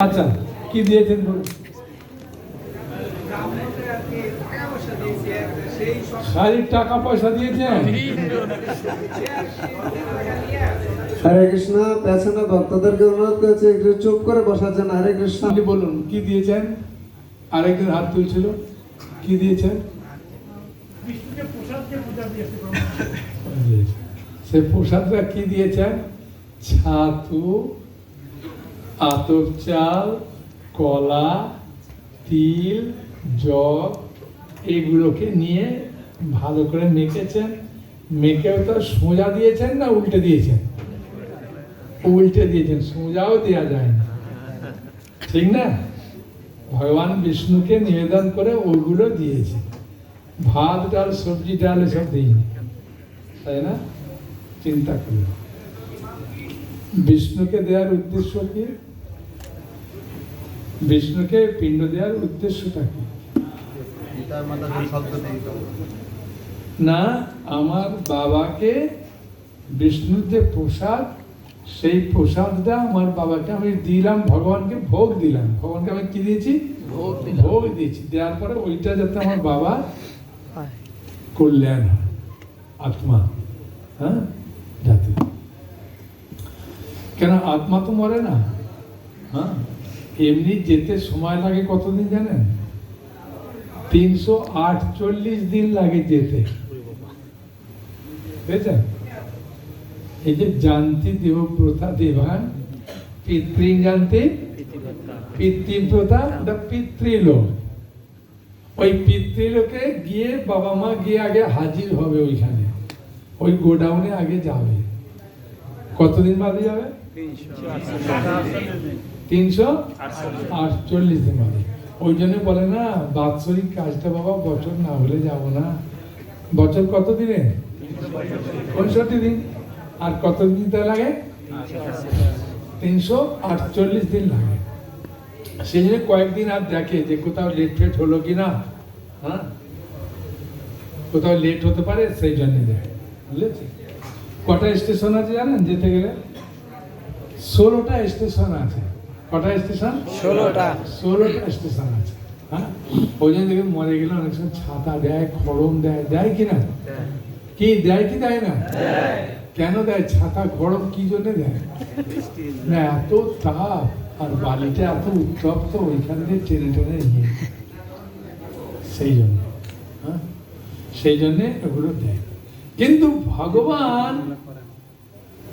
আচ্ছা কি দিয়েছেন বলুন। শাড়ির টাকা পয়সা দিয়েছেন? হরে কৃষ্ণ পেছনে ভক্তদেরকে অনুরোধ করেছে একটু চুপ করে বসার জন্য। হরে কৃষ্ণ। আপনি বলুন কি দিয়েছেন? আরেকজন হাত তুলছিল কি দিয়েছেন? সে প্রসাদটা কি দিয়েছেন? ছাতু আতপ চাল, কলা, তিল জগ এগুলোকে নিয়ে ভালো করে মেখেছেন। মেখেও তো সোজা দিয়েছেন না উল্টে দিয়েছেন? উল্টে দিয়েছেন, সোজাও দেওয়া যায় না ঠিক না? ভগবান বিষ্ণুকে নিবেদন করে ওগুলো দিয়েছে। ভাত, ডাল, সবজি, ডাল এসব দিইনি তাই না? চিন্তা করুন। বিষ্ণুকে দেওয়ার উদ্দেশ্য কি? বিষ্ণুকে পিণ্ড দেওয়ার উদ্দেশ্যটা কি? না আমার বাবাকে বিষ্ণুর যে প্রসাদ সেই প্রসাদটা আমার বাবাকে আমি দিলাম ভগবানকে ভোগ দিলাম। ভগবানকে আমি কি দিয়েছি? ভোগ দিয়েছি। দেওয়ার পরে ওইটা যাতে আমার বাবা কল্যাণ আত্মা হ্যাঁ? যাতে কেন আত্মা তো মরে না? হ্যাঁ? এমনি যেতে সময় লাগে কতদিন জানেন? তিনশো আটচল্লিশ দিন লাগে যেতে। বুঝেছেন? এই যে জানতি দেব প্রথা দেবান, পিতৃ জানতে, পিতৃ প্রথা, ওটা পিতৃলোক ওই পিতৃলোকে গিয়ে বাবা মা গিয়ে আগে হাজির হবে ওইখানে। ওই গোডাউনে আগে যাবে। কতদিন বাদে যাবে? তিনশো আটচল্লিশ। দিন বাদে। ওই জন্য বলে না বাৎসরিক কাজটা বাবা বছর না হলে যাব না। বছর কত দিনে? পঁয়ষট্টি দিন। আর কত দিন তা লাগে? তিনশো আটচল্লিশ দিন লাগে। সেই জন্য কয়েকদিন আর দেখে যে কোথাও লেট ফেট হলো কি না হ্যাঁ? কোথাও লেট হতে পারে সেই জন্য দেখে বুঝেছি? কটা স্টেশন আছে জানেন যেতে গেলে? ষোলোটা স্টেশন আছে। কটা স্টেশন ষোলোটা। ষোলোটা স্টেশন আছে হ্যাঁ? ওই জন্য দেখে মরে গেলে অনেক সময় ছাতা দেয় খড়ম দেয় দেয় কি না? কি দেয় কি দেয় না? কেন দেয়? ছাতা খড়ম কি জন্য দেয়? না এত তাপ আর বালিটা এত উত্তপ্ত ওইখান দিয়ে টেনে টেনে নিয়ে সেই জন্য হ্যাঁ? সেই জন্যে এগুলো দেয়। কিন্তু ভগবান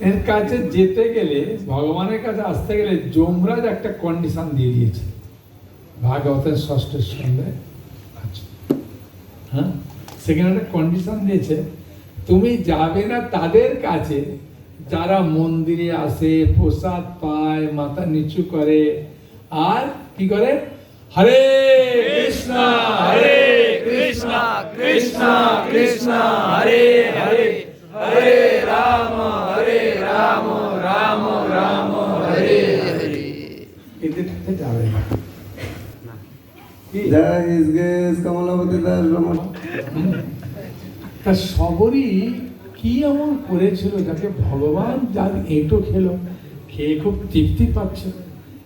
এর কাছে যেতে গেলে, ভগবানের কাছে আসতে গেলে যমরাজ একটা কন্ডিশন দিয়ে দিয়েছে। ভাগবতের ষষ্ঠ স্কন্ধে আছে। হ্যাঁ? সেখানে একটা কন্ডিশন দিয়েছে, তুমি যাবে না তাদের কাছে, যারা মন্দিরে আসে, প্রসাদ পায়, মাথা নিচু করে, আর কি করে? হরে কৃষ্ণ হরে কৃষ্ণ কৃষ্ণ কৃষ্ণ, হরে হরে। হরে রাম হরে রাম রাম রাম হরে হরে। যাবে না জয় হিস গেস কমলাপতি দাস তা সবরই কি এমন করেছিল যাকে ভগবান যার এঁটো খেলো খেয়ে খুব তৃপ্তি পাচ্ছে?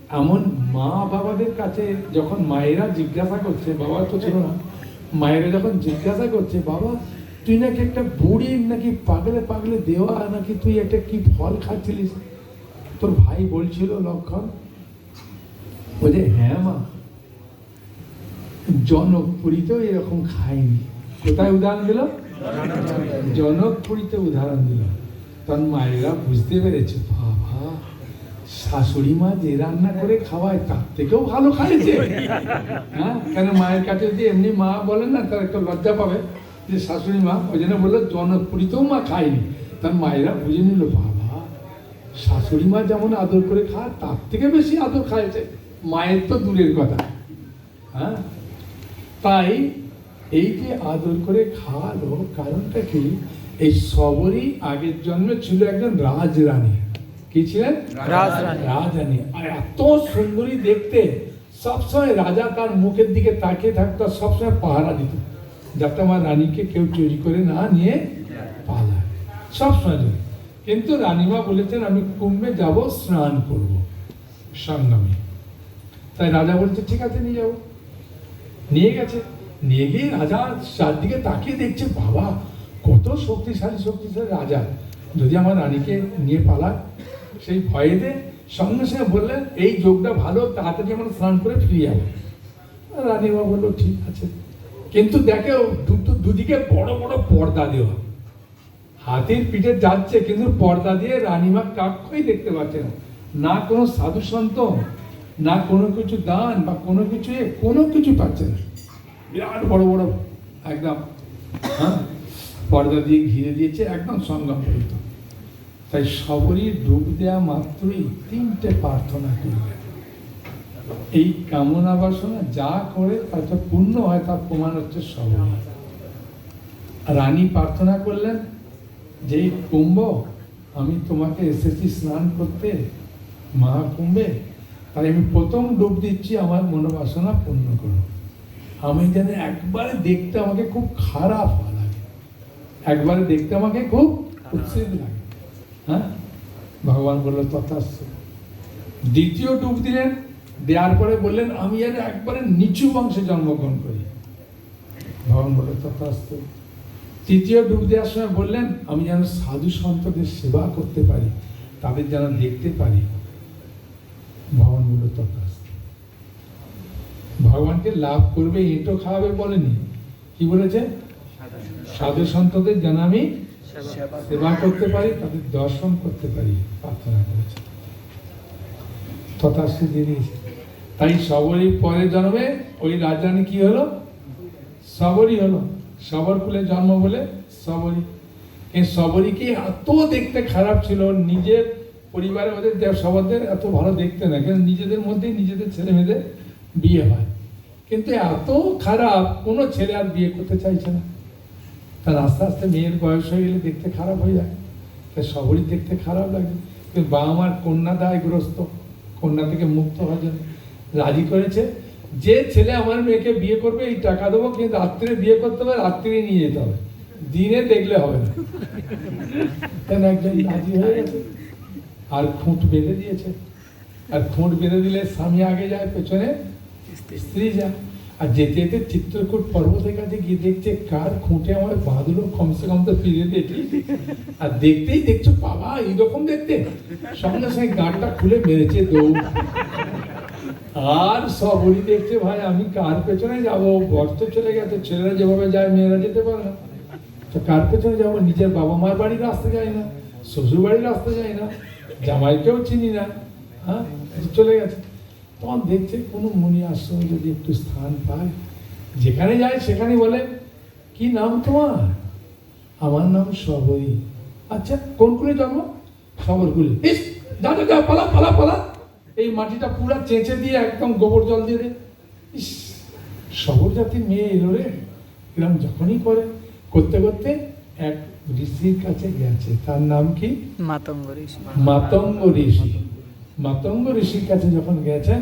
এমন মা বাবাদের কাছে যখন মায়েরা জিজ্ঞাসা করছে বাবা তো ছিল না মায়েরা যখন জিজ্ঞাসা করছে বাবা তুই নাকি একটা বুড়ির নাকি পাগলে পাগলে দেওয়া, নাকি তুই একটা কি ফল খাচ্ছিলিস? তোর ভাই বলছিল লক্ষণ, বলছে হ্যাঁ মা, জনকপুরীতেও এরকম খায়নি কোথায় উদাহরণ দিল? জনকপুরীতে উদাহরণ দিল। তখন মায়েরা বুঝতে পেরেছে, বাবা, শাশুড়ি মা যে রান্না করে খাওয়ায়, তার থেকেও ভালো খাইছে। হ্যাঁ কেন মায়ের কাছে যদি এমনি মা বলেন না তার একটা লজ্জা পাবে। যে শাশুড়ি মা ওই জন্য বলল জনকপুরীতেও মা খায়নি। তার মায়েরা বুঝে নিল বাবা শাশুড়ি মা যেমন আদর করে খায় তার থেকে বেশি আদর খাইছে মায়ের তো দূরের কথা। হ্যাঁ? তাই এই যে আদর করে খাওয়ালো কারণটা কি? এই সবরই আগের জন্মে ছিল একজন রাজরানী। কি ছিলেন? রাজরানী। আর এত সুন্দরী দেখতে সবসময় রাজা তার মুখের দিকে তাকিয়ে থাকতো সবসময় পাহারা দিত। যাতে আমার রানীকে কেউ চুরি করে না নিয়ে পালায়। সবসময় জন্য। কিন্তু রানীমা বলেছেন, আমি কুম্ভে যাব, স্নান করব। সঙ্গমে তাই রাজা বলছে, ঠিক আছে, নিয়ে যাব নিয়ে গেছে। নিয়ে গিয়ে রাজা চারদিকে তাকিয়ে দেখছে, বাবা, কত শক্তিশালী শক্তিশালী রাজা। যদি আমার রানীকে নিয়ে পালায়? সেই ভয়েতে সঙ্গে সঙ্গে বললেন, এই যোগটা ভালো, তাড়াতাড়ি আমরা স্নান করে ফিরে যাব রানীমা বলল, ঠিক আছে। কিন্তু দেখে দুদিকে বড় বড় পর্দা দেওয়া। হাতির পিঠে যাচ্ছে, কিন্তু পর্দা দিয়ে রানীমা কাক্ষই দেখতে পাচ্ছে না। না কোনো সাধু সন্ত, না কোনো কিছু দান বা কোনো কিছু কোনো কিছু পাচ্ছে না। বিরাট বড় বড় একদম হ্যাঁ পর্দা দিয়ে ঘিরে দিয়েছে, একদম সঙ্গম তাই সবরই ডুব দেওয়া মাত্রই তিনটে প্রার্থনা করবে এই কামনা বাসনা যা করে তাতে পূর্ণ হয়, তার প্রমাণ হচ্ছে সবরী রানী প্রার্থনা করলেন যে কুম্ভ, আমি তোমাকে এসেছি স্নান করতে মহাকুম্ভে। তাই আমি প্রথম ডুব দিচ্ছি, আমার মনোবাসনা পূর্ণ করো। আমি যেন একবারে দেখতে আমাকে খুব খারাপ লাগে। একবারে দেখতে আমাকে খুব উৎসিত লাগে। হ্যাঁ? ভগবান বলল, তথাস্তু। দ্বিতীয় ডুব দিলেন দেওয়ার পরে বললেন, আমি যেন একবারে নিচু বংশে জন্মগ্রহণ করি। ভগবান বলল তথাস্তু। তৃতীয় ডুব দেওয়ার সময় বললেন, আমি যেন সাধু সন্তদের সেবা করতে পারি, তাদের যেন দেখতে পারি। ভগবান বলল, তথাস্তু। ভগবানকে লাভ করবে এঁটো খাওয়াবে বলেনি। কি বলেছে? সাধু সন্তদের যেন আমি সেবা করতে পারি, তাদের দর্শন করতে পারি, প্রার্থনা করেছে। তথাস্তু দিয়েছে তাই সবরই পরে জন্মে ওই রাজধানী কি হলো? সবরই হলো। সবর কুলে জন্ম বলে সবরই। এই সবরীকে এত দেখতে খারাপ ছিল? নিজের পরিবারে ওদের সবাদের এত ভালো দেখতে না। কিন্তু নিজেদের মধ্যেই নিজেদের ছেলে মেয়েদের বিয়ে হয়। কিন্তু এত খারাপ, কোনো ছেলে আর বিয়ে করতে চাইছে না। তার আস্তে আস্তে মেয়ের বয়স হয়ে গেলে দেখতে খারাপ হয়ে যায়। তাই সবরই দেখতে খারাপ লাগে। কিন্তু বাবা মার কন্যা দায়গ্রস্ত। কন্যা থেকে মুক্ত হওয়ার জন্য। রাজি করেছে। যে ছেলে আমার মেয়েকে বিয়ে করবে, এই টাকা দেবো, কিন্তু রাত্রে বিয়ে করতে হবে, রাত্রে নিয়ে যেতে হবে। দিনে দেখলে হবে না। একজন রাজি হয়ে গেছে? আর খুঁট বেঁধে দিয়েছে। আর খুঁট বেঁধে দিলে স্বামী আগে যায়, পেছনে স্ত্রী যায়। আর যেতে যেতে চিত্রকূট পর্বতের কাছে গিয়ে দেখছে, কার খুঁটে আমার বাঁধলো, কমসে কম তো ফিরে দেখি। আর দেখতেই দেখছ, বাবা, এইরকম দেখতে। সঙ্গে সঙ্গে গানটা খুলে মেরেছে দৌড়। আর সবরই দেখছে ভাই, আমি কার পেছনে যাব? তো চলে গেছে, ছেলেরা যেভাবে যায়, মেয়েরা যেতে পারে না। তো কার পেছনে যাব? নিজের বাবা মার বাড়ির রাস্তা যায় না, শ্বশুর বাড়ির রাস্তা যায় না, জামাইকেও চিনি না হ্যাঁ? চলে গেছে। তখন দেখছে কোনো মুনি আশ্রমে যদি একটু স্থান পায়, যেখানে যায় সেখানে বলে, কি নাম তোমার? আমার নাম সবরী আচ্ছা কোন কুলে জন্ম? সবরকুলে যা পালা পালা পালা। এই মাটিটা পুরা চেঁচে দিয়ে একদম গোবর জল দিয়ে দে। ইস শহর জাতির মেয়ে এলো রে। এরকম যখনই করে করতে করতে এক ঋষির কাছে গেছে। তার নাম কি? মাতঙ্গ ঋষি। মাতঙ্গ ঋষি। মাতঙ্গ ঋষির কাছে যখন গেছেন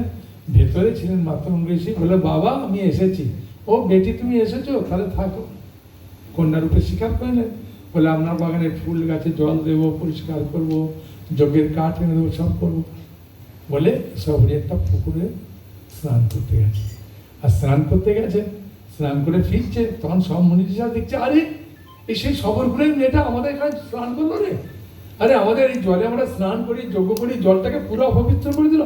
ভেতরে ছিলেন মাতঙ্গ ঋষি বলে বাবা আমি এসেছি। ও বেটি তুমি এসেছ? তাহলে থাকো। কন্যা রূপে স্বীকার করলেন। বলে আপনার বাগানে ফুল গাছে জল দেবো পরিষ্কার করব যজ্ঞের কাঠ এনে দেবো সব করব। বলে সবরি একটা পুকুরে স্নান করতে গেছে। আর স্নান করতে গেছে, স্নান করে ফিরছে, তখন সব মনীষীরা দেখছে, আরে, এই সেই সবরপুরের মেয়েটা আমাদের এখানে স্নান করল রে। আরে, আমাদের এই জলে আমরা স্নান করি, যজ্ঞ করি, জলটাকে পুরো অপবিত্র করে দিল।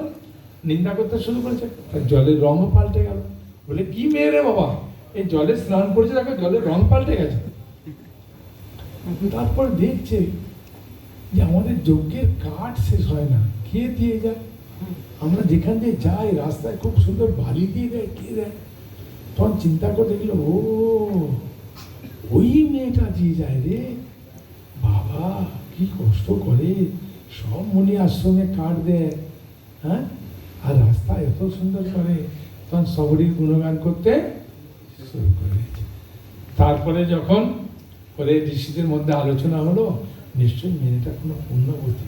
নিন্দা করতে শুরু করেছে। তার জলের রঙও পাল্টে গেল। বলে, কি মেয়ে রে বাবা? এই জলে স্নান করছে, দেখো জলের রং পাল্টে গেছে। তারপর দেখছে যে আমাদের যজ্ঞের কাঠ শেষ হয় না। কে দিয়ে যায়। আমরা যেখান দিয়ে যাই, রাস্তায় খুব সুন্দর বালি দিয়ে দেয়, কে দেয়? তখন চিন্তা করে দেখল, ও, ওই মেয়েটা দিয়ে যায় রে। বাবা, কি কষ্ট করে, সব মনি আশ্রমে কাঠ দেয় হ্যাঁ? আর রাস্তা এত সুন্দর করে, তখন সবরই গুণগান করতে শুরু করে তারপরে যখন পরে ঋষিদের মধ্যে আলোচনা হলো, নিশ্চয়ই মেয়েটা কোনো পুণ্যবতী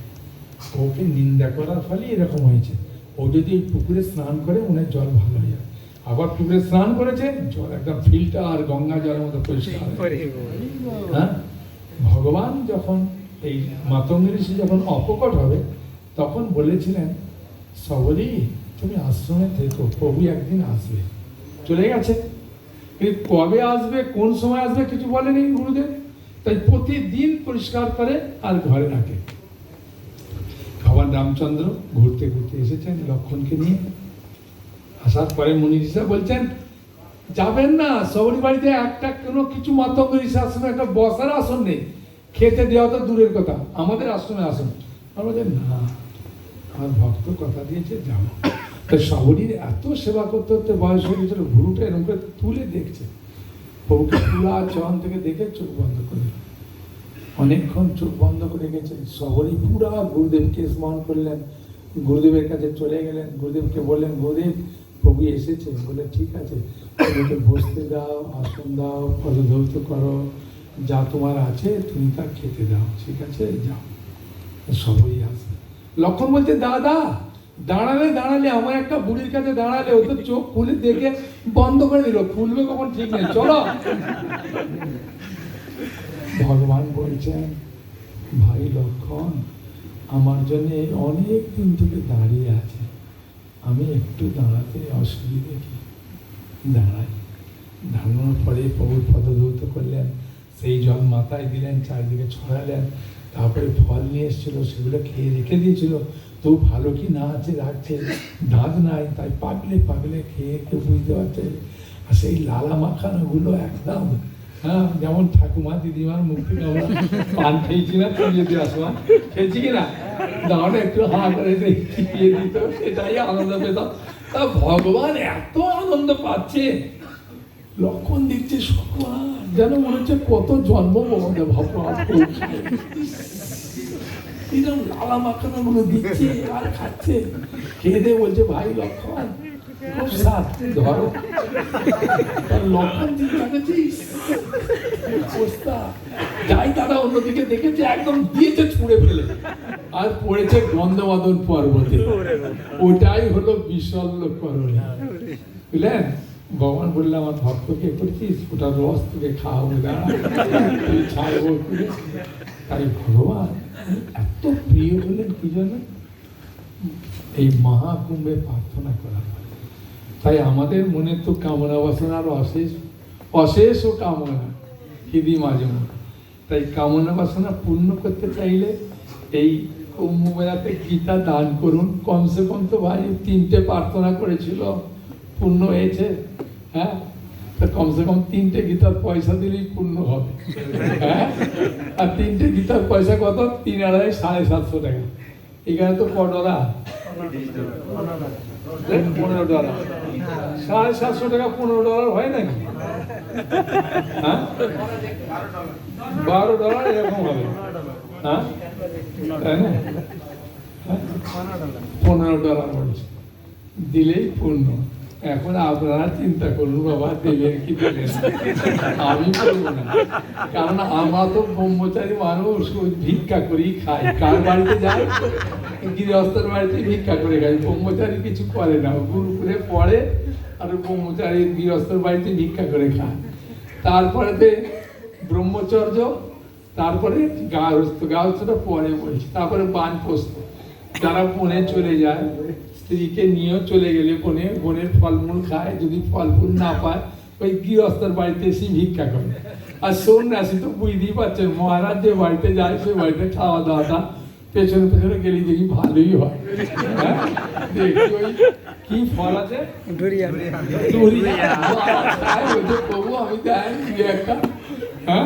ওকে নিন্দা করার ফলে এরকম হয়েছে। ও যদি পুকুরে স্নান করে ওনার জল ভালো হয়ে যায়। আবার পুকুরে স্নান করেছে, জল একদম ফিল্টার, গঙ্গা জলের মতো পরিষ্কার হয়ে ভগবান যখন এই মাতঙ্গ ঋষি যখন অপকট হবে, তখন বলেছিলেন সবরই তুমি আশ্রমে থেকো, প্রভু একদিন আসবে। চলে গেছে। কিন্তু কবে আসবে, কোন সময় আসবে, কিছু বলেনি গুরুদেব। তাই প্রতিদিন পরিষ্কার করে আর ঘরে রাখে। রামচন্দ্র ঘুরতে ঘুরতে এসেছেন লক্ষণকে নিয়ে। আসার পরে মুনি ঋষা বলছেন যাবেন না সবরি বাড়িতে একটা কোনো কিছু মাতঙ্গ ঋষি আশ্রমে একটা বসার আসন নেই। খেতে দেওয়া তো দূরের কথা আমাদের আশ্রমে আসন। আমরা বলছি, না আমার ভক্ত কথা দিয়েছে যাব। তো শহরীর এত সেবা করতে করতে বয়স হয়ে গেছিল গুরুটা এরকম করে তুলে দেখছে। প্রভুকে পুরা চরণ থেকে দেখে চোখ বন্ধ করে দিল। অনেকক্ষণ চোখ বন্ধ করে গেছে। সবরই পুরা গুরুদেবকে স্মরণ করলেন। গুরুদেবের কাছে চলে গেলেন। গুরুদেবকে বললেন, গুরুদেব, প্রভু এসেছে। বলে ঠিক আছে। প্রভুকে বসতে দাও, আসন দাও, পদধৌত করো। যা তোমার আছে, তুমি তা খেতে দাও। ঠিক আছে? যাও। সবই আছে লক্ষণ বলছে, দাদা, দাঁড়ালে দাঁড়ালে, আমার একটা বুড়ির কাছে দাঁড়ালে, ও তো চোখ খুলে দেখে বন্ধ করে দিল। খুলবে কখন, ঠিক নেই। চলো। ভগবান বলছেন, ভাই লক্ষণ, আমার জন্য অনেক দিন থেকে দাঁড়িয়ে আছে। আমি একটু দাঁড়াতে অসুবিধে কি? দাঁড়াই। দাঁড়ানোর পরে প্রভু পদধৌত করলেন, সেই জল মাথায় দিলেন, চারদিকে ছড়ালেন, তারপরে ফল নিয়ে এসেছিল, সেগুলো খেয়ে রেখে দিয়েছিল। তো ভালো কি না আছে, রাখছে, দাঁত নাই, তাই পাগলে পাগলে খেয়ে কেউ বুঝতে পারছে। আর সেই লালা মাখানোগুলো একদম হ্যাঁ যেমন ঠাকুমা, দিদিমার থেকে আমরা পান খেয়েছি না পুজো দেওয়ার সময় খেয়েছি কিনা দাঁড়া একটু হা করে দিয়ে দিত, সেটাই আনন্দ পেতাম তা ভগবান এত আনন্দ পাচ্ছে। লক্ষণ দিচ্ছে সবার যেন মনে হচ্ছে কত জন্ম মনে ভগবান। এরকম লালা মাখানো গুলো দিচ্ছে আর খাচ্ছে। খেয়ে দিয়ে বলছে, ভাই, লক্ষণ যাই তারা অন্যদিকে দেখেছে একদম দিয়েছে ফেলে আর পড়েছে পর্বতে ওটাই হলো করণী বুঝলেন ভগবান বললে আমার ভক্তকে করেছিস ওটা রস তোকে খাওয়াবো তুই ছাড়বো তাই ভগবান এত প্রিয় হলেন কি জন্য এই মহাকুম্ভে প্রার্থনা করা হয়। তাই আমাদের মনে তো কামনা বাসনার অশেষ অশেষ ও কামনা, হিদি মাঝে তাই কামনা বাসনা পূর্ণ করতে চাইলে এই কুম্ভ মেলাতে গীতা দান করুন। কমসে কম তো ভাই তিনটে প্রার্থনা করেছিল, পূর্ণ হয়েছে হ্যাঁ? তা কমসে কম তিনটে গীতার পয়সা দিলেই পূর্ণ হবে হ্যাঁ? আর তিনটে গীতার পয়সা কত? তিন আড়াই, সাড়ে সাতশো টাকা। এখানে তো ক ডলার পনেরো ডলার। সাড়ে সাতশো টাকা পনেরো ডলার হয় নাকি? হ্যাঁ? বারো ডলার এরকম হবে। হ্যাঁ? হ্যাঁ? পনেরো ডলার বলছে দিলেই পূর্ণ। এখন আপনারা চিন্তা করুন, বাবা দেবেন কি আমি করব না। কারণ আমরা তো ব্রহ্মচারী মানুষ, ভিক্ষা করেই খাই। কার বাড়িতে যাই? গৃহস্থর বাড়িতে ভিক্ষা করে খাই ব্রহ্মচারী কিছু করে না। গুরুকুলে পড়ে আর ব্রহ্মচারী গৃহস্থর বাড়িতে ভিক্ষা করে খায়। তারপরেতে ব্রহ্মচর্য, তারপরে গার্হস্থ গার্হস্থটা পরে বলছি। তারপরে বানপ্রস্থ। যারা বনে চলে যায়, স্ত্রীকে নিয়েও চলে গেলে বনে, বনের ফলমূল খায়। যদি ফল ফুল না পায়, ওই গৃহস্থর বাড়িতে এসে ভিক্ষা করে। আর সন্ন্যাসী তো বুঝতেই পারছেন, মহারাজ যে বাড়িতে যায়, সে বাড়িতে খাওয়া দাওয়াটা পেছনে পেছনে গেলে দেখি ভালোই হয়। হ্যাঁ? দেখি কি ফল আছে? বলছে, প্রভু আমি দেন একটা। হ্যাঁ?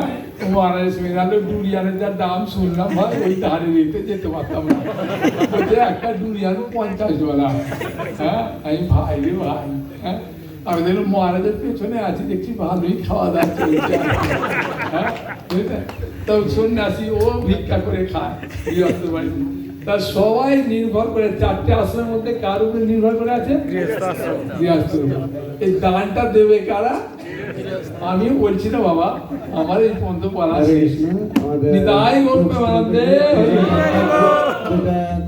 মহারাজ মেরালো ডুরিয়ানের যা দাম শুনলাম ভাই ওই ধারে দিতে যেতে পারতাম না। একটা ডুরিয়ান পঞ্চাশ ডলার হ্যাঁ? আমি ভাই রে ভাই। হ্যাঁ? আমি দেখলাম মহারাজের পেছনে আছি দেখছি ভালোই খাওয়া দাওয়া চলছে। হ্যাঁ সন্ন্যাসী ও ভিক্ষা করে খায় গৃহস্থ বাড়িতে। তা সবাই নির্ভর করে চারটে আশ্রমের মধ্যে কার উপরে নির্ভর করে আছে? এই দানটা দেবে কারা? আমিও বলছি না বাবা আমার এই পর্যন্ত কৃষ্ণ আমাদের নিতাই গৌর প্রেমানন্দে হরি যেটা খাদ্য